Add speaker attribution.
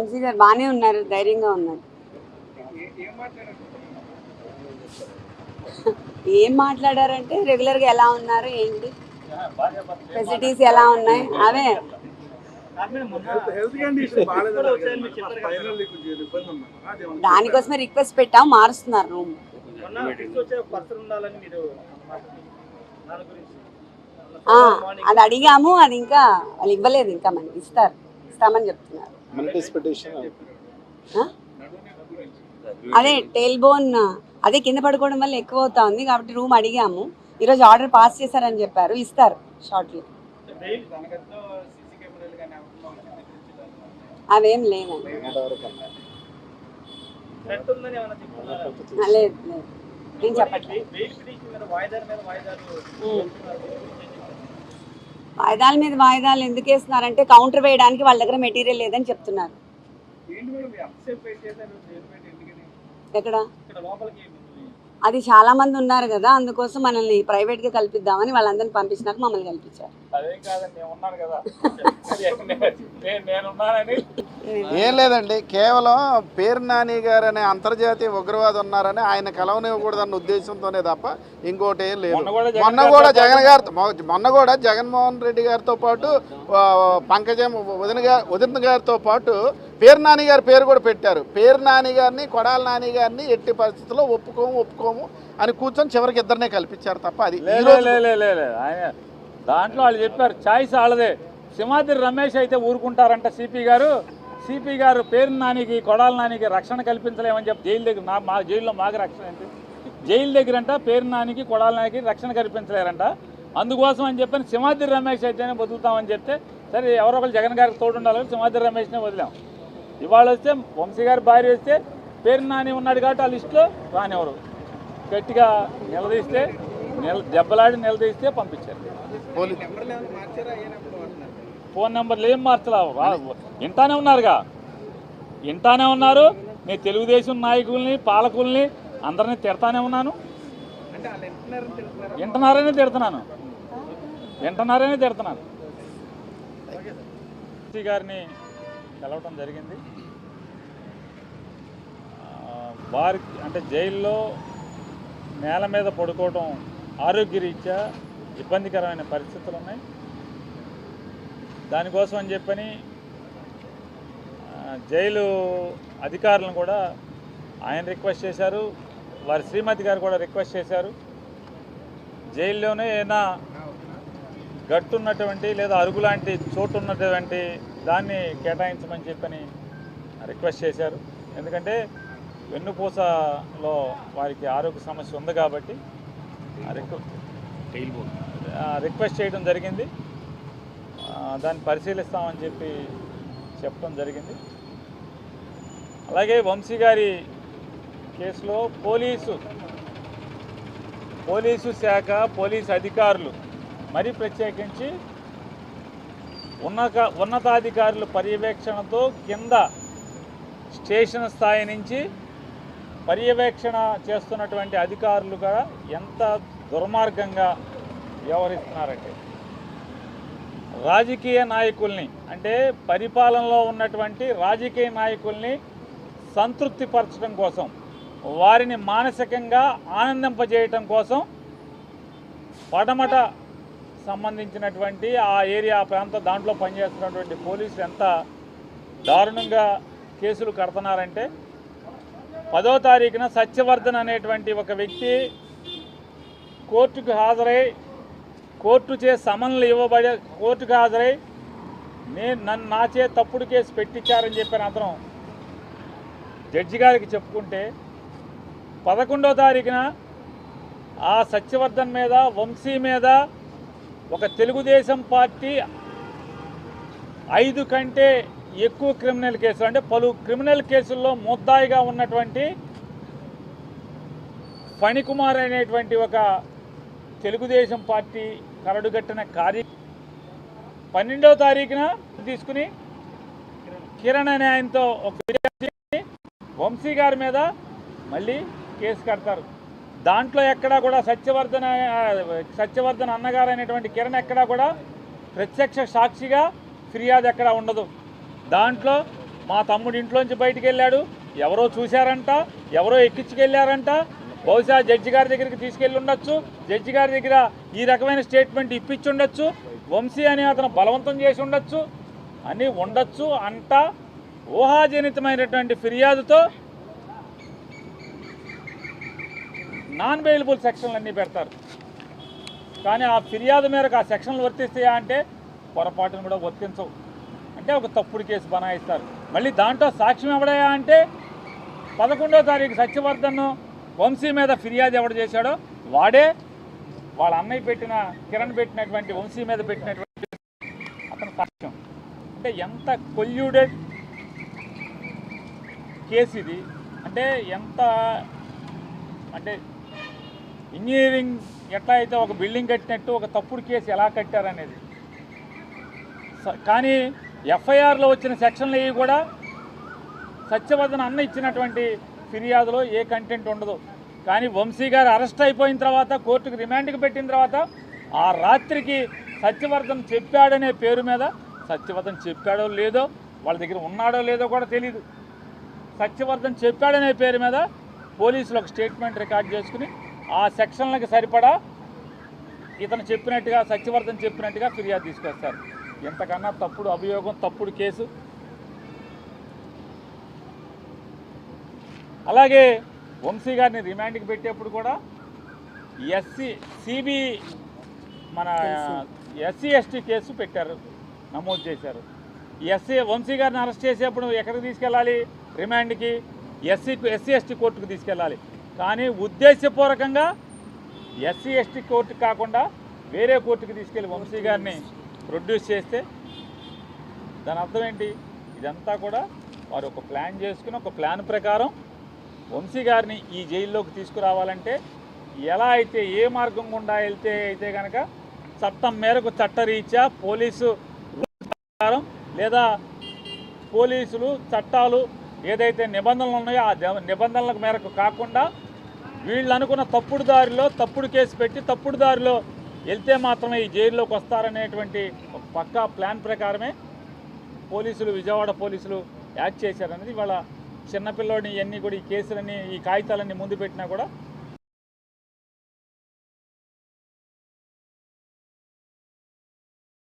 Speaker 1: వంశీ గారు బాగానే ఉన్నారు ధైర్యంగా ఉన్నారు. ఏం మాట్లాడారంటే రెగ్యులర్గా ఎలా ఉన్నారు ఏంటి? ఫెసిలిటీస్ ఎలా ఉన్నాయి? అవే. దానికోసమే రిక్వెస్ట్ పెట్టాం మారుస్తున్నారు రూమ్. అది అడిగాము అది ఇంకా వాళ్ళు ఇవ్వలేదు ఇంకా మనకి ఇస్తారు ఇస్తామని చెప్తున్నారు. అదే టేల్ బోన్ అదే కింద పడుకోవడం వల్ల ఎక్కువ అవుతా ఉంది కాబట్టి రూమ్ అడిగాము. ఈరోజు ఆర్డర్ పాస్ చేశారని చెప్పారు. ఇస్తారు షార్ట్లీ అవేం ఆ, లేదు లేదు. నేను చెప్పట్లేదు
Speaker 2: మీద వాయిదాల మీద వాయిదాలు
Speaker 1: ఎందుకు వేస్తున్నారంటే కౌంటర్ వేయడానికి వాళ్ళ దగ్గర మెటీరియల్ లేదని చెప్తున్నారు. ఎక్కడ? అది చాలా మంది ఉన్నారు కదా అందుకోసం మనల్ని ప్రైవేట్గా కల్పిద్దామని వాళ్ళందరిని పంపించినాక మమ్మల్ని కల్పించారు.
Speaker 3: ఏం లేదండి కేవలం పేరు నాని గారు అనే అంతర్జాతీయ ఉగ్రవాది ఉన్నారని ఆయన కలవనివ్వకూడదన్న ఉద్దేశంతోనే తప్ప ఇంకోటి ఏం లేదు.
Speaker 2: మొన్న కూడా జగన్
Speaker 3: గారితో మొన్న కూడా జగన్మోహన్ రెడ్డి గారితో పాటు పంకజం వదిన గారి వదిన గారితో పాటు పేరు నాని గారి పేరు కూడా పెట్టారు. పేరు నాని గారిని కొడాల నాని గారిని ఎట్టి పరిస్థితుల్లో ఒప్పుకోము ఒప్పుకోము అని కూర్చొని చివరికి ఇద్దరినే కల్పించారు తప్ప అది
Speaker 4: దాంట్లో వాళ్ళు చెప్పారు ఛాయిస్ వాళ్ళదే. సింహాద్రి రమేష్ అయితే ఊరుకుంటారంట సిపి గారు. సిపి గారు పేరు నానికి కొడాల నానికి రక్షణ కల్పించలేమని చెప్పి జైలు దగ్గర నా మా జైల్లో మాకు రక్షణ ఏంటి? జైలు దగ్గర అంట పేరు నానికి కొడాల నానికి రక్షణ కల్పించలేరంట. అందుకోసం అని చెప్పని సింహాద్రి రమేష్ అయితేనే బతుకుతామని చెప్తే సరే ఎవరో ఒకరు జగన్ గారికి తోడు ఉండాలని సింహాద్రి రమేష్నే వదిలాం. ఇవాళ వస్తే వంశీ గారి భార్య వస్తే పేరు నాని ఉన్నాడు కాబట్టి ఆ లిస్టులో రానివ్వరు. గట్టిగా నిలదీస్తే నిల దెబ్బలాడి నిలదీస్తే పంపించారు. ఫోన్ నెంబర్లు ఏం మార్చలా? ఇంటానే వింటానే ఉన్నారుగా. వింటానే ఉన్నారు. నేను తెలుగుదేశం నాయకుల్ని పాలకుల్ని అందరినీ తిడతానే ఉన్నాను. వింటున్నారనే తిడుతున్నాను. వింటున్నారనే తిడుతున్నాను. ఎస్సీ గారిని కలవటం జరిగింది. వారి అంటే జైల్లో నేల మీద పడుకోవడం ఆరోగ్యరీత్యా ఇబ్బందికరమైన పరిస్థితులు ఉన్నాయి దానికోసం అని చెప్పని జైలు అధికారులను కూడా ఆయన రిక్వెస్ట్ చేశారు వారి శ్రీమతి గారు కూడా రిక్వెస్ట్ చేశారు. జైల్లోనే ఏదైనా గట్టు ఉన్నటువంటి లేదా అరుగు లాంటి చోటు ఉన్నటువంటి దాన్ని కేటాయించమని చెప్పని రిక్వెస్ట్ చేశారు. ఎందుకంటే వెన్నుపూసలో వారికి ఆరోగ్య సమస్య ఉంది కాబట్టి రిక్వెస్ట్ చేయడం జరిగింది. దాన్ని పరిశీలిస్తామని చెప్పి చెప్పడం జరిగింది. అలాగే వంశీ గారి కేసులో పోలీసు పోలీసు శాఖ పోలీసు అధికారులు మరీ ప్రత్యేకించి ఉన్నత ఉన్నతాధికారుల పర్యవేక్షణతో కింద స్టేషన్ స్థాయి నుంచి పర్యవేక్షణ చేస్తున్నటువంటి అధికారులు కూడా ఎంత దుర్మార్గంగా వ్యవహరిస్తున్నారంటే. రాజకీయ నాయకుల్ని అంటే పరిపాలనలో ఉన్నటువంటి రాజకీయ నాయకుల్ని సంతృప్తిపరచడం కోసం వారిని మానసికంగా ఆనందింపజేయటం కోసం పడమట సంబంధించినటువంటి ఆ ఏరియా ప్రాంతం ప్రాంత దాంట్లో పనిచేస్తున్నటువంటి పోలీసులు ఎంత దారుణంగా కేసులు కడుతున్నారంటే పదో తారీఖున సత్యవర్ధన్ అనేటువంటి ఒక వ్యక్తి కోర్టుకు హాజరై కోర్టు చే సమన్లు ఇవ్వబడే కోర్టుకు హాజరై నేను నన్ను నా చే తప్పుడు కేసు పెట్టించారని చెప్పిన అతను జడ్జి గారికి చెప్పుకుంటే పదకొండో తారీఖున ఆ సత్యవర్ధన్ మీద వంశీ మీద ఒక తెలుగుదేశం పార్టీ ఐదు కంటే ఎక్కువ క్రిమినల్ కేసులు అంటే పలు క్రిమినల్ కేసుల్లో ముద్దాయిగా ఉన్నటువంటి ఫణికుమార్ అనేటువంటి ఒక తెలుగుదేశం పార్టీ కరడుగట్టిన కార్య పన్నెండవ తారీఖున తీసుకుని కిరణ్ అనే ఆయనతో ఒక విద్యార్థిని వంశీ గారి మీద మళ్ళీ కేసు కడతారు. దాంట్లో ఎక్కడా కూడా సత్యవర్ధన్ సత్యవర్ధన్ అన్నగారు అనేటువంటి కిరణ్ ఎక్కడా కూడా ప్రత్యక్ష సాక్షిగా ఫిర్యాదు ఎక్కడా ఉండదు. దాంట్లో మా తమ్ముడు ఇంట్లోంచి బయటికి వెళ్ళాడు ఎవరో చూశారంట ఎవరో ఎక్కించుకెళ్ళారంట బహుశా జడ్జి గారి దగ్గరికి తీసుకెళ్ళి ఉండొచ్చు. జడ్జి గారి దగ్గర ఈ రకమైన స్టేట్మెంట్ ఇప్పించి ఉండొచ్చు. వంశీ అని అతను బలవంతం చేసి ఉండొచ్చు. అని ఉండొచ్చు అంట ఊహాజనితమైనటువంటి ఫిర్యాదుతో నాన్ బెయిలబుల్ సెక్షన్లు అన్నీ పెడతారు. కానీ ఆ ఫిర్యాదు మేరకు ఆ సెక్షన్లు వర్తిస్తాయా అంటే పొరపాటును కూడా వర్తించవు. అంటే ఒక తప్పుడు కేసు బనాయిస్తారు. మళ్ళీ దాంట్లో సాక్ష్యం ఎవడయా అంటే పదకొండో తారీఖు సత్యవర్ధన్ను వంశీ మీద ఫిర్యాదు ఎవడు చేశాడో వాడే వాళ్ళ అన్నయ్య పెట్టిన కిరణ్ పెట్టినటువంటి వంశీ మీద పెట్టినటువంటి అతను సాక్ష్యం. అంటే ఎంత కొల్యూడెడ్ కేసు ఇది? అంటే ఎంత అంటే ఇంజనీరింగ్ ఎట్లా అయితే ఒక బిల్డింగ్ కట్టినట్టు ఒక తప్పుడు కేసు ఎలా కట్టారనేది? కానీ ఎఫ్ఐఆర్లో వచ్చిన సెక్షన్లు ఇవి కూడా సత్యవర్ధన్ అన్న ఇచ్చినటువంటి ఫిర్యాదులో ఏ కంటెంట్ ఉండదు. కానీ వంశీ గారు అరెస్ట్ అయిపోయిన తర్వాత కోర్టుకు రిమాండ్కి పెట్టిన తర్వాత ఆ రాత్రికి సత్యవర్ధన్ చెప్పాడనే పేరు మీద సత్యవర్ధన్ చెప్పాడో లేదో వాళ్ళ దగ్గర ఉన్నాడో లేదో కూడా తెలియదు సత్యవర్ధన్ చెప్పాడనే పేరు మీద పోలీసులు ఒక స్టేట్మెంట్ రికార్డ్ చేసుకుని ఆ సెక్షన్లకు సరిపడా ఇతను చెప్పినట్టుగా సత్యవర్ధన్ చెప్పినట్టుగా ఫిర్యాదు తీసుకొస్తారు. ఎంతకన్నా తప్పుడు అభియోగం తప్పుడు కేసు. అలాగే వంశీ గారిని రిమాండ్కి పెట్టేప్పుడు కూడా ఎస్సీ సిబి మన ఎస్సీ ఎస్టీ కేసు పెట్టారు నమోదు చేశారు. ఎస్సీ వంశీ గారిని అరెస్ట్ చేసేప్పుడు ఎక్కడికి తీసుకెళ్ళాలి? రిమాండ్కి. ఎస్సీ ఎస్సీ ఎస్టీ కోర్టుకు తీసుకెళ్ళాలి. కానీ ఉద్దేశపూర్వకంగా ఎస్సీ ఎస్టీ కోర్టు కాకుండా వేరే కోర్టుకి తీసుకెళ్ళి వంశీ గారిని ప్రొడ్యూస్ చేస్తే దాని అర్థం ఏంటి? ఇదంతా కూడా వారు ఒక ప్లాన్ చేసుకుని ఒక ప్లాన్ ప్రకారం వంశీ గారిని ఈ జైల్లోకి తీసుకురావాలంటే ఎలా అయితే ఏ మార్గం గుండా వెళ్తే అయితే కనుక చట్టం మేరకు చట్టరీత్యా పోలీసు ప్రకారం లేదా పోలీసులు చట్టాలు ఏదైతే నిబంధనలు ఉన్నాయో ఆ నిబంధనల మేరకు కాకుండా వీళ్ళు అనుకున్న తప్పుడు దారిలో తప్పుడు కేసు పెట్టి తప్పుడు దారిలో వెళ్తే మాత్రమే ఈ జైల్లోకి వస్తారనేటువంటి ఒక పక్కా ప్లాన్ ప్రకారమే పోలీసులు విజయవాడ పోలీసులు యాక్ట్ చేశారనేది వాళ్ళ చిన్నపిల్లోని ఇవన్నీ కూడా ఈ కేసులన్నీ ఈ కాగితాలన్నీ ముందు పెట్టినా కూడా